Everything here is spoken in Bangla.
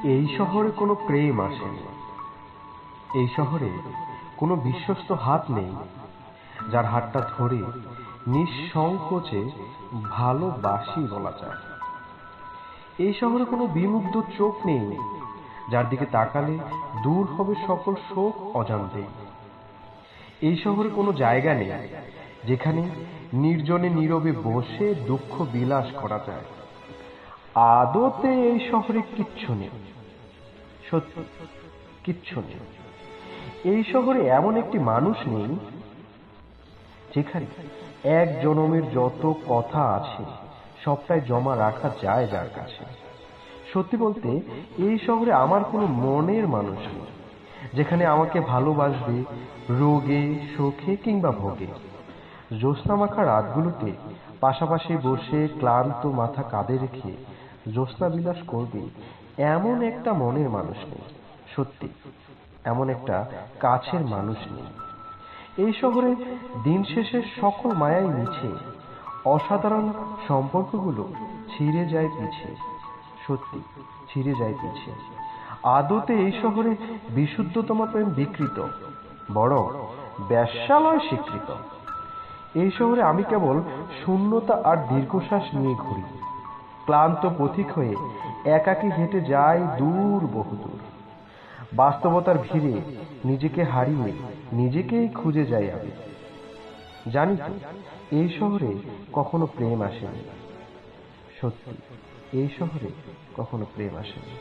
এই শহরে কোনো প্রেম আসেনি। এই শহরে কোনো বিশ্বস্ত হাত নেই। যার হাতটা ধরে নিঃসংকোচে ভালোবাসি বলা যায়। এই শহরে কোনো বিমুগ্ধ চোখ নেই। যার দিকে তাকালে দূর হবে সকল শোক অজান্তেই এই শহরে কোনো জায়গা নেই, যেখানে নির্জনে নীরবে বসে দুঃখ বিলাস করা যায়। আদতে এই শহরে কিচ্ছু নেই। সত্যি, কিচ্ছু নেই। এই শহরে এমন একটি মানুষ নেই, যেখানে এক জনমের যত কথা আছে, সবটাই জমা রাখা যায় যার কাছে। সত্যি বলতে, এই শহরে আমার কোনো মনের মানুষ নেই, যেখানে আমাকে ভালোবাসবে রোগে, শোকে কিংবা ভোগে। জ্যোৎস্নামাখা রাতগুলোতে পাশাপাশি বসে ক্লান্ত মাথা কাঁধে রেখে জ্যোৎস্না বিলাস করবে এমন একটা মনের মানুষ নেই, সত্যি। এমন একটা কাছের মানুষ নেই। এই শহরে দিন শেষে সকল মায়াই মিছে, অসাধারণ সম্পর্কগুলো ছিঁড়ে যায় পিছে, সত্যি, ছিঁড়ে যায় পিছে। আদতে এই শহরে বিশুদ্ধতম প্রেম বিকৃত বড় ব্যাসালয় স্বীকৃত। এই শহরে আমি কেবল শূন্যতা আর দীর্ঘশ্বাস নিয়ে ঘুরি। ক্লান্ত পথিক হয়ে একাকী হেঁটে যায় দূর বহুদূর। বাস্তবতার ভিড়ে নিজেকে হারিয়ে নিজেকেই খুঁজে যাই আমি। জানি তো, এই শহরে কখনো প্রেম আসেনি। সত্যি, এই শহরে কখনো প্রেম আসেনি।